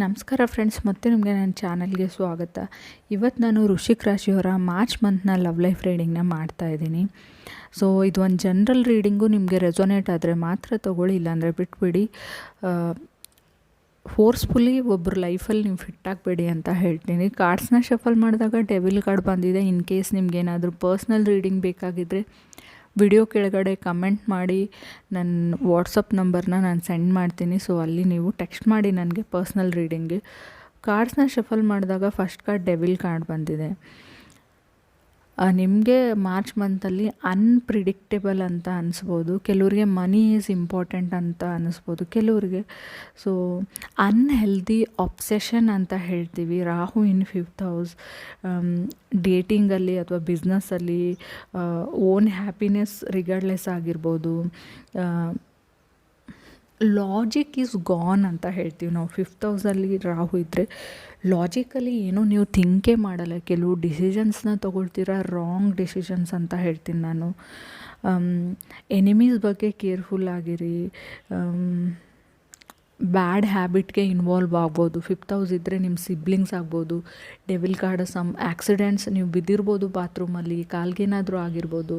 ನಮಸ್ಕಾರ ಫ್ರೆಂಡ್ಸ್ ಮತ್ತೆ ನಿಮಗೆ ನನ್ನ ಚಾನಲ್ಗೆ ಸ್ವಾಗತ. ಇವತ್ತು ನಾನು ಋಷಿಕ್ ರಾಶಿಯವರ ಮಾರ್ಚ್ ಮಂತ್ನ ಲವ್ ಲೈಫ್ ರೀಡಿಂಗ್ನ ಮಾಡ್ತಾ ಇದ್ದೀನಿ. ಸೊ ಇದು ಒಂದು ಜನರಲ್ ರೀಡಿಂಗು ನಿಮಗೆ ರೆಸೊನೇಟ್ ಆದರೆ ಮಾತ್ರ ತೊಗೊಳ್ಳಿ, ಇಲ್ಲಾಂದರೆ ಬಿಟ್ಬಿಡಿ. ಫೋರ್ಸ್ಫುಲಿ ಒಬ್ಬರು ಲೈಫಲ್ಲಿ ನೀವು ಫಿಟ್ ಆಗಬೇಡಿ ಅಂತ ಹೇಳ್ತೀನಿ. ಕಾರ್ಡ್ಸ್ನ ಶಫಲ್ ಮಾಡಿದಾಗ ಡೆವಿಲ್ ಕಾರ್ಡ್ ಬಂದಿದೆ. ಇನ್ ಕೇಸ್ ನಿಮ್ಗೇನಾದರೂ ಪರ್ಸ್ನಲ್ ರೀಡಿಂಗ್ ಬೇಕಾಗಿದ್ದರೆ ವಿಡಿಯೋ ಕೆಳಗಡೆ ಕಮೆಂಟ್ ಮಾಡಿ ನನ್ನ ವಾಟ್ಸಪ್ ನಂಬರ್ನ ನಾನು ಸೆಂಡ್ ಮಾಡ್ತೀನಿ. ಸೊ ಅಲ್ಲಿ ನೀವು ಟೆಕ್ಸ್ಟ್ ಮಾಡಿ ನನಗೆ ಪರ್ಸ್ನಲ್ ರೀಡಿಂಗ್ಗೆ ಕಾರ್ಡ್ಸ್ನ ಶಫಲ್ ಮಾಡಿದಾಗ ಫಸ್ಟ್ ಕಾರ್ಡ್ ಡೆವಿಲ್ ಕಾರ್ಡ್ ಬಂದಿದೆ. ನಿಮಗೆ ಮಾರ್ಚ್ ಮಂತಲ್ಲಿ ಅನ್ಪ್ರಿಡಿಕ್ಟೇಬಲ್ ಅಂತ ಅನಿಸ್ಬೋದು. ಕೆಲವ್ರಿಗೆ ಮನಿ ಈಸ್ ಇಂಪಾರ್ಟೆಂಟ್ ಅಂತ ಅನ್ನಿಸ್ಬೋದು ಕೆಲವ್ರಿಗೆ ಸೊ ಅನ್ಹೆಲ್ದಿ ಆಬ್ಸೆಷನ್ ಅಂತ ಹೇಳ್ತೀವಿ. ರಾಹು ಇನ್ ಫಿಫ್ತ್ ಹೌಸ್ ಡೇಟಿಂಗಲ್ಲಿ ಅಥವಾ ಬಿಸ್ನೆಸ್ಸಲ್ಲಿ ಓನ್ ಹ್ಯಾಪಿನೆಸ್ ರಿಗಾರ್ಡ್ಲೆಸ್ ಆಗಿರ್ಬೋದು. ಲಾಜಿಕ್ ಈಸ್ ಗಾನ್ ಅಂತ ಹೇಳ್ತೀವಿ ನಾವು. ಫಿಫ್ತ್ ಹೌಸಲ್ಲಿ ರಾಹು ಇದ್ದರೆ ಲಾಜಿಕಲಿ ಏನೋ ನೀವು ಥಿಂಕೇ ಮಾಡಲ್ಲ. ಕೆಲವು ಡಿಸಿಷನ್ಸ್ನ ತೊಗೊಳ್ತೀರ? ರಾಂಗ್ ಡಿಸಿಷನ್ಸ್ ಅಂತ ಹೇಳ್ತೀನಿ ನಾನು. ಎನಿಮೀಸ್ ಬಗ್ಗೆ ಕೇರ್ಫುಲ್ ಆಗಿರಿ. ಬ್ಯಾಡ್ ಹ್ಯಾಬಿಟ್ಗೆ ಇನ್ವಾಲ್ವ್ ಆಗ್ಬೋದು. ಫಿಫ್ತ್ ಹೌಸ್ ಇದ್ದರೆ ನಿಮ್ಮ ಸಿಬ್ಲಿಂಗ್ಸ್ ಆಗ್ಬೋದು. ಡೆವಿಲ್ ಕಾರ್ಡ್ ಸಮ್ ಆ್ಯಕ್ಸಿಡೆಂಟ್ಸ್ ನೀವು ಬಿದ್ದಿರ್ಬೋದು ಬಾತ್ರೂಮಲ್ಲಿ, ಕಾಲ್ಗೇನಾದರೂ ಆಗಿರ್ಬೋದು,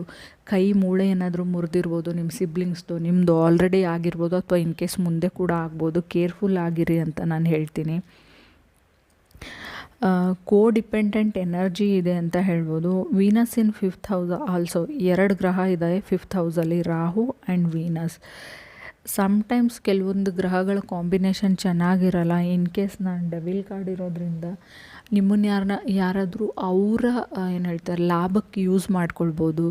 ಕೈ ಮೂಳೆ ಏನಾದರೂ ಮುರಿದಿರ್ಬೋದು ನಿಮ್ಮ ಸಿಬ್ಲಿಂಗ್ಸ್ದು ನಿಮ್ಮದು ಆಲ್ರೆಡಿ ಆಗಿರ್ಬೋದು ಅಥವಾ ಇನ್ ಕೇಸ್ ಮುಂದೆ ಕೂಡ ಆಗ್ಬೋದು ಕೇರ್ಫುಲ್ ಆಗಿರಿ ಅಂತ ನಾನು ಹೇಳ್ತೀನಿ. ಕೋ ಡಿಪೆಂಡೆಂಟ್ ಎನರ್ಜಿ ಇದೆ ಅಂತ ಹೇಳ್ಬೋದು. Venus in fifth house also ಎರಡು ಗ್ರಹ ಇದೆ ಫಿಫ್ತ್ ಹೌಸಲ್ಲಿ ರಾಹು ಆ್ಯಂಡ್ ವೀನಸ್ ಸಮ್ಟೈಮ್ಸ್ ಕೆಲವೊಂದು ಗ್ರಹಗಳ ಕಾಂಬಿನೇಷನ್ ಚೆನ್ನಾಗಿರಲ್ಲ. ಇನ್ ಕೇಸ್ ನಾನು ಡೆವಿಲ್ ಕಾರ್ಡ್ ಇರೋದ್ರಿಂದ ನಿಮ್ಮನ್ನು ಯಾರನ್ನ ಯಾರಾದರೂ ಅವರ ಏನು ಹೇಳ್ತಾರೆ ಲಾಭಕ್ಕೆ ಯೂಸ್ ಮಾಡ್ಕೊಳ್ಬೋದು.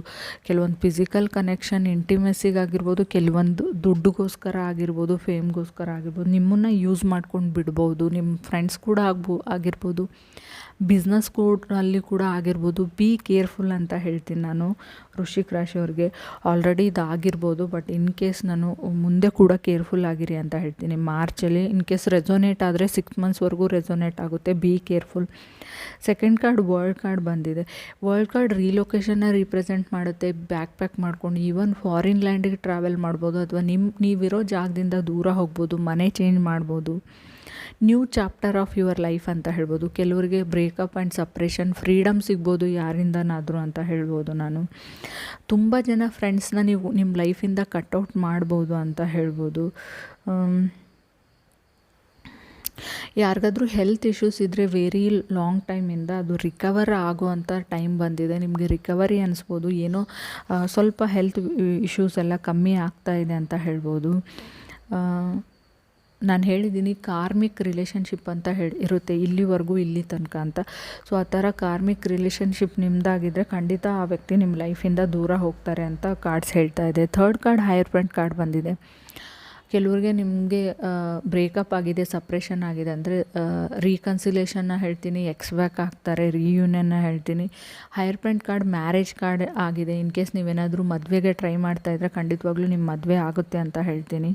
ಕೆಲವೊಂದು ಫಿಸಿಕಲ್ ಕನೆಕ್ಷನ್ ಇಂಟಿಮೆಸಿಗಾಗಿರ್ಬೋದು ಕೆಲವೊಂದು ದುಡ್ಡುಗೋಸ್ಕರ ಆಗಿರ್ಬೋದು ಫೇಮ್ಗೋಸ್ಕರ ಆಗಿರ್ಬೋದು, ನಿಮ್ಮನ್ನು ಯೂಸ್ ಮಾಡ್ಕೊಂಡು ಬಿಡ್ಬೋದು. ನಿಮ್ಮ ಫ್ರೆಂಡ್ಸ್ ಕೂಡ ಆಗ್ಬೋ, ಆಗಿರ್ಬೋದು. ಬಿಸ್ನೆಸ್ ಅಲ್ಲಿ ಕೂಡ ಆಗಿರ್ಬೋದು ಬಿ ಕೇರ್ಫುಲ್ ಅಂತ ಹೇಳ್ತೀನಿ ನಾನು ಋಷಿಕ್ ರಾಶಿಯವ್ರಿಗೆ ಆಲ್ರೆಡಿ ಇದಾಗಿರ್ಬೋದು ಬಟ್ ಇನ್ ಕೇಸ್ ನಾನು ಮುಂದೆ ಕೂಡ ಕೇರ್ಫುಲ್ ಆಗಿರಿ ಅಂತ ಹೇಳ್ತೀನಿ. ಮಾರ್ಚಲ್ಲಿ ಇನ್ ಕೇಸ್ ರೆಸೊನೇಟ್ ಆದರೆ ಸಿಕ್ಸ್ ಮಂತ್ಸ್ವರೆಗೂ ರೆಸೊನೇಟ್ ಆಗುತ್ತೆ be careful second card world card ಬಂದಿದೆ. ವರ್ಲ್ಡ್ ಕಾರ್ಡ್ ರೀಲೊಕೇಶನ್ನ ರೀಪ್ರೆಸೆಂಟ್ ಮಾಡುತ್ತೆ ಬ್ಯಾಕ್ ಪ್ಯಾಕ್ ಮಾಡ್ಕೊಂಡು ಈವನ್ ಫಾರಿನ್ ಲ್ಯಾಂಡಿಗೆ ಟ್ರಾವೆಲ್ ಮಾಡ್ಬೋದು, ಅಥವಾ ನಿಮ್ಮ ನೀವಿರೋ ಜಾಗದಿಂದ ದೂರ ಹೋಗ್ಬೋದು, ಮನೆ ಚೇಂಜ್ ಮಾಡ್ಬೋದು. New chapter of your life ಅಂತ ಹೇಳ್ಬೋದು. ಕೆಲವರಿಗೆ ಬ್ರೇಕಪ್ ಆ್ಯಂಡ್ ಸಪ್ರೇಷನ್ ಫ್ರೀಡಮ್ ಸಿಗ್ಬೋದು, ಯಾರಿಂದನಾದರೂ ಅಂತ ಹೇಳ್ಬೋದು ನಾನು. ತುಂಬ ಜನ ಫ್ರೆಂಡ್ಸ್ನ ನೀವು ನಿಮ್ಮ ಲೈಫಿಂದ ಕಟ್ಔಟ್ ಮಾಡ್ಬೋದು ಅಂತ ಹೇಳ್ಬೋದು. ಯಾರಿಗಾದ್ರೂ ಹೆಲ್ತ್ ಇಶ್ಯೂಸ್ ಇದ್ದರೆ ವೆರಿ ಲಾಂಗ್ ಟೈಮಿಂದ ಅದು ರಿಕವರ್ ಆಗುವಂಥ ಟೈಮ್ ಬಂದಿದೆ. ನಿಮಗೆ ರಿಕವರಿ ಅನಿಸ್ಬೋದು. ಏನೋ ಸ್ವಲ್ಪ ಹೆಲ್ತ್ ಇಶ್ಯೂಸ್ ಎಲ್ಲ ಕಮ್ಮಿ ಆಗ್ತಾ ಇದೆ ಅಂತ ಹೇಳ್ಬೋದು. ನಾನು ಹೇಳಿದ್ದೀನಿ ಕಾರ್ಮಿಕ್ ರಿಲೇಷನ್ಶಿಪ್ ಅಂತ ಹೇಳಿ, ಇರುತ್ತೆ, ಇಲ್ಲಿವರೆಗೂ ಇಲ್ಲಿ ತನಕ ಅಂತ. ಸೊ ಆ ಥರ ಕಾರ್ಮಿಕ್ ರಿಲೇಷನ್ಶಿಪ್ ನಿಮ್ಮದಾಗಿದ್ದರೆ ಖಂಡಿತ ಆ ವ್ಯಕ್ತಿ ನಿಮ್ಮ ಲೈಫಿಂದ ದೂರ ಹೋಗ್ತಾರೆ ಅಂತ ಕಾರ್ಡ್ಸ್ ಹೇಳ್ತಾ ಇದೆ. Third card hierophant card ಬಂದಿದೆ. ಕೆಲವ್ರಿಗೆ ನಿಮಗೆ ಬ್ರೇಕಪ್ ಆಗಿದೆ ಸಪ್ರೇಷನ್ ಆಗಿದೆ ಅಂದರೆ ರೀಕನ್ಸಿಲೇಷನ್ನ ಹೇಳ್ತೀನಿ ಎಕ್ಸ್ ಬ್ಯಾಕ್ ಆಗ್ತಾರೆ ರಿಯೂನಿಯನ್ನ ಹೇಳ್ತೀನಿ. Hierophant card marriage card ಆಗಿದೆ. ಇನ್ ಕೇಸ್ ನೀವೇನಾದರೂ ಮದುವೆಗೆ ಟ್ರೈ ಮಾಡ್ತಾ ಇದ್ದರೆ ಖಂಡಿತವಾಗ್ಲೂ ನಿಮ್ಮ ಮದುವೆ ಆಗುತ್ತೆ ಅಂತ ಹೇಳ್ತೀನಿ.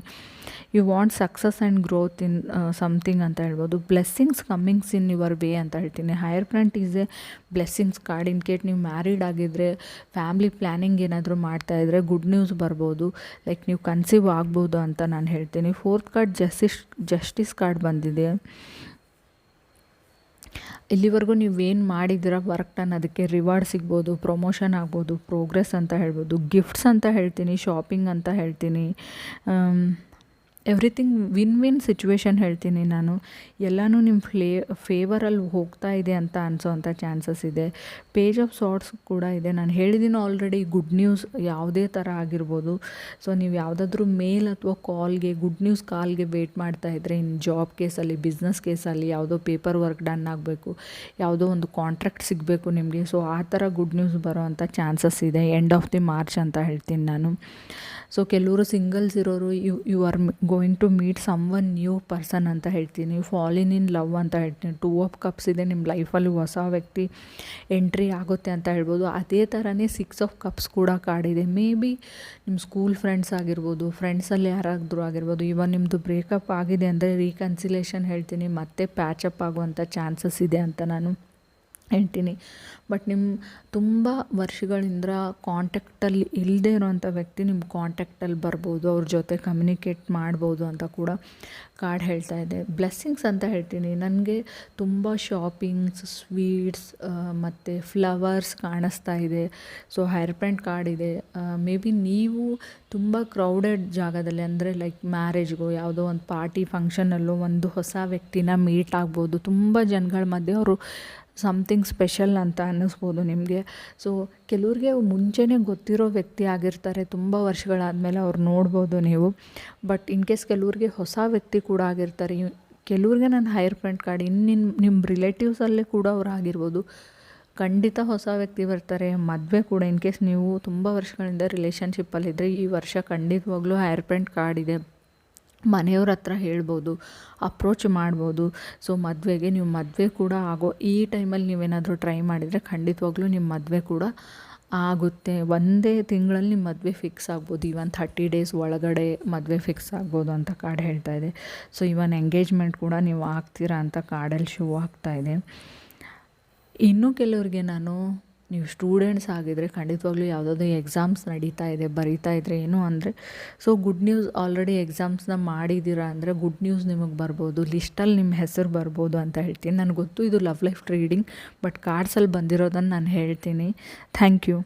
You want success and growth in something ಅಂತ ಹೇಳ್ಬೋದು. Blessings comings in your way ಅಂತ ಹೇಳ್ತೀನಿ. Hierophant is a blessings card in case ನೀವು ಮ್ಯಾರಿಡ್ ಆಗಿದ್ದರೆ ಫ್ಯಾಮ್ಲಿ ಪ್ಲ್ಯಾನಿಂಗ್ ಏನಾದರೂ ಮಾಡ್ತಾಯಿದ್ರೆ ಗುಡ್ ನ್ಯೂಸ್ ಬರ್ಬೋದು. ಲೈಕ್ ನೀವು ಕನ್ಸೀವ್ ಆಗ್ಬೋದು ಅಂತ ನಾನು ಹೇಳ್ತೀನಿ. Fourth card justice justice card ಬಂದಿದೆ. ಇಲ್ಲಿವರೆಗೂ ನೀವೇನು ವರ್ಕ್ ಟನ್ ಅದಕ್ಕೆ ರಿವಾರ್ಡ್ ಸಿಗ್ಬೋದು ಪ್ರಮೋಷನ್ ಆಗ್ಬೋದು ಪ್ರೋಗ್ರೆಸ್ ಅಂತ ಹೇಳ್ಬೋದು ಗಿಫ್ಟ್ಸ್ ಅಂತ ಹೇಳ್ತೀನಿ ಶಾಪಿಂಗ್ ಅಂತ ಹೇಳ್ತೀನಿ. ಎವ್ರಿಥಿಂಗ್ ವಿನ್ ವಿನ್ ಸಿಚುವೇಶನ್ ಹೇಳ್ತೀನಿ ನಾನು. ಎಲ್ಲನೂ ನಿಮ್ಮ ಫ್ಲೇ ಫೇವರಲ್ಲಿ ಹೋಗ್ತಾ ಇದೆ ಅಂತ ಅನಿಸೋವಂಥ ಚಾನ್ಸಸ್ ಇದೆ. ಪೇಜ್ ಆಫ್ ಸಾರ್ಟ್ಸ್ ಕೂಡ ಇದೆ. ನಾನು ಹೇಳಿದ್ದೀನಿ ಆಲ್ರೆಡಿ ಗುಡ್ ನ್ಯೂಸ್ ಯಾವುದೇ ಥರ ಆಗಿರ್ಬೋದು. ಸೊ ನೀವು ಯಾವುದಾದ್ರೂ ಮೇಲ್ ಅಥವಾ ಕಾಲ್ಗೆ ಗುಡ್ ನ್ಯೂಸ್ ಕಾಲ್ಗೆ ವೇಟ್ ಮಾಡ್ತಾ ಇದ್ದರೆ ಇನ್ನು ಜಾಬ್ ಕೇಸಲ್ಲಿ ಬಿಸ್ನೆಸ್ ಕೇಸಲ್ಲಿ ಯಾವುದೋ ಪೇಪರ್ ವರ್ಕ್ ಡನ್ ಆಗಬೇಕು, ಯಾವುದೋ ಒಂದು ಕಾಂಟ್ರಾಕ್ಟ್ ಸಿಗಬೇಕು ನಿಮಗೆ. ಸೊ ಆ ಥರ ಗುಡ್ ನ್ಯೂಸ್ ಬರೋ ಅಂಥ ಚಾನ್ಸಸ್ ಇದೆ. ಎಂಡ್ ಆಫ್ ದಿ ಮಾರ್ಚ್ ಅಂತ ಹೇಳ್ತೀನಿ ನಾನು. ಸೊ ಕೆಲವರು ಸಿಂಗಲ್ಸ್ ಇರೋರು you you are going to meet someone new person ಅಂತ ಹೇಳ್ತೀನಿ. ಫಾಲಿನ್ ಇನ್ ಲವ್ ಅಂತ ಹೇಳ್ತೀನಿ. ಟೂ ಆಫ್ ಕಪ್ಸ್ ಇದೆ ನಿಮ್ಮ ಲೈಫಲ್ಲಿ ಹೊಸ ವ್ಯಕ್ತಿ ಎಂಟ್ರಿ ಆಗುತ್ತೆ ಅಂತ ಹೇಳ್ಬೋದು. ಅದೇ ಥರನೇ ಸಿಕ್ಸ್ ಆಫ್ ಕಪ್ಸ್ ಕೂಡ ಕಾಡಿದೆ. ಮೇ ಬಿ ನಿಮ್ಮ ಸ್ಕೂಲ್ ಫ್ರೆಂಡ್ಸ್ ಆಗಿರ್ಬೋದು ಫ್ರೆಂಡ್ಸಲ್ಲಿ ಯಾರಾದರೂ ಆಗಿರ್ಬೋದು ಇವನ್ ನಿಮ್ಮದು ಬ್ರೇಕಪ್ ಆಗಿದೆ ಅಂದರೆ ರೀಕನ್ಸಿಲೇಷನ್ ಹೇಳ್ತೀನಿ. ಮತ್ತೆ ಪ್ಯಾಚಪ್ ಆಗುವಂಥ ಚಾನ್ಸಸ್ ಇದೆ ಅಂತ ನಾನು ಹೇಳ್ತೀನಿ. ಬಟ್ ನಿಮ್ಮ ತುಂಬ ವರ್ಷಗಳಿಂದ ಕಾಂಟ್ಯಾಕ್ಟಲ್ಲಿ ಇಲ್ಲದೇ ಇರೋವಂಥ ವ್ಯಕ್ತಿ ನಿಮ್ಮ ಕಾಂಟ್ಯಾಕ್ಟಲ್ಲಿ ಬರ್ಬೋದು, ಅವ್ರ ಜೊತೆ ಕಮ್ಯುನಿಕೇಟ್ ಮಾಡ್ಬೋದು ಅಂತ ಕೂಡ ಕಾರ್ಡ್ ಹೇಳ್ತಾ ಇದೆ. ಬ್ಲೆಸ್ಸಿಂಗ್ಸ್ ಅಂತ ಹೇಳ್ತೀನಿ. ನನಗೆ ತುಂಬ ಶಾಪಿಂಗ್ಸ್ ಸ್ವೀಟ್ಸ್ ಮತ್ತು ಫ್ಲವರ್ಸ್ ಕಾಣಿಸ್ತಾ ಇದೆ. ಸೊ ಹೇರ್ ಪ್ಯಾಂಟ್ ಕಾರ್ಡ್ ಇದೆ. ಮೇ ಬಿ ನೀವು ತುಂಬ ಕ್ರೌಡೆಡ್ ಜಾಗದಲ್ಲಿ ಅಂದರೆ ಲೈಕ್ ಮ್ಯಾರೇಜ್ಗೋ ಯಾವುದೋ ಒಂದು ಪಾರ್ಟಿ ಫಂಕ್ಷನಲ್ಲೋ ಒಂದು ಹೊಸ ವ್ಯಕ್ತಿನ ಮೀಟ್ ಆಗ್ಬೋದು. ತುಂಬ ಜನಗಳ ಮಧ್ಯೆ ಅವರು ಸಮಥಿಂಗ್ ಸ್ಪೆಷಲ್ ಅಂತ ಅನ್ನಿಸ್ಬೋದು ನಿಮಗೆ. ಸೊ ಕೆಲವ್ರಿಗೆ ಮುಂಚೆನೇ ಗೊತ್ತಿರೋ ವ್ಯಕ್ತಿ ಆಗಿರ್ತಾರೆ, ತುಂಬ ವರ್ಷಗಳಾದಮೇಲೆ ಅವ್ರು ನೋಡ್ಬೋದು ನೀವು. ಬಟ್ ಇನ್ ಕೇಸ್ ಕೆಲವ್ರಿಗೆ ಹೊಸ ವ್ಯಕ್ತಿ ಕೂಡ ಆಗಿರ್ತಾರೆ ಕೆಲವ್ರಿಗೆ ನನ್ನ ಹೈರ್ ಪ್ಯಾಂಟ್ ಕಾರ್ಡ್ ಇನ್ನು ನಿಮ್ಮ ರಿಲೇಟಿವ್ಸಲ್ಲೇ ಕೂಡ ಅವ್ರು ಆಗಿರ್ಬೋದು. ಖಂಡಿತ ಹೊಸ ವ್ಯಕ್ತಿ ಬರ್ತಾರೆ, ಮದುವೆ ಕೂಡ ಇನ್ ಕೇಸ್ ನೀವು ತುಂಬ ವರ್ಷಗಳಿಂದ ರಿಲೇಷನ್ಶಿಪ್ಪಲ್ಲಿದ್ದರೆ ಈ ವರ್ಷ ಖಂಡಿತವಾಗ್ಲೂ ಹೈರ್ ಪ್ಯಾಂಟ್ ಕಾರ್ಡ್ ಇದೆ. ಮನೆಯವ್ರ ಹತ್ರ ಹೇಳ್ಬೋದು ಅಪ್ರೋಚ್ ಮಾಡ್ಬೋದು. ಸೊ ಮದುವೆಗೆ ನೀವು ಮದುವೆ ಕೂಡ ಆಗೋ, ಈ ಟೈಮಲ್ಲಿ ನೀವೇನಾದರೂ ಟ್ರೈ ಮಾಡಿದರೆ ಖಂಡಿತವಾಗ್ಲೂ ನಿಮ್ಮ ಮದುವೆ ಕೂಡ ಆಗುತ್ತೆ. ಒಂದೇ ತಿಂಗಳಲ್ಲಿ ನಿಮ್ಮ ಮದುವೆ ಫಿಕ್ಸ್ ಆಗ್ಬೋದು. ಇವನ್ ಥರ್ಟಿ ಡೇಸ್ ಒಳಗಡೆ ಮದುವೆ ಫಿಕ್ಸ್ ಆಗ್ಬೋದು ಅಂತ ಕಾರ್ಡ್ ಹೇಳ್ತಾ ಇದೆ. ಸೊ ಇವನ್ ಎಂಗೇಜ್ಮೆಂಟ್ ಕೂಡ ನೀವು ಆಗ್ತೀರಾ ಅಂತ ಕಾರ್ಡಲ್ಲಿ ಶೋ ಆಗ್ತಾ ಇದೆ. ಇನ್ನೂ ಕೆಲವ್ರಿಗೆ ನಾನು ನೀವು ಸ್ಟೂಡೆಂಟ್ಸ್ ಆಗಿದ್ದರೆ ಖಂಡಿತವಾಗ್ಲೂ ಯಾವುದಾದ್ರು ಎಕ್ಸಾಮ್ಸ್ ನಡೀತಾ ಇದೆ, ಬರೀತಾ ಇದ್ದರೆ ಏನು ಅಂದರೆ ಸೊ ಗುಡ್ ನ್ಯೂಸ್ ಆಲ್ರೆಡಿ ಎಕ್ಸಾಮ್ಸ್ನ ಮಾಡಿದ್ದೀರಾ ಅಂದರೆ ಗುಡ್ ನ್ಯೂಸ್ ನಿಮಗೆ ಬರ್ಬೋದು ಲಿಸ್ಟಲ್ಲಿ ನಿಮ್ಮ ಹೆಸರು ಬರ್ಬೋದು ಅಂತ ಹೇಳ್ತೀನಿ. ನನಗೆ ಗೊತ್ತು ಇದು ಲವ್ ಲೈಫ್ ರೀಡಿಂಗ್ ಬಟ್ ಕಾರ್ಡ್ಸಲ್ಲಿ ಬಂದಿರೋದನ್ನು ನಾನು ಹೇಳ್ತೀನಿ. Thank you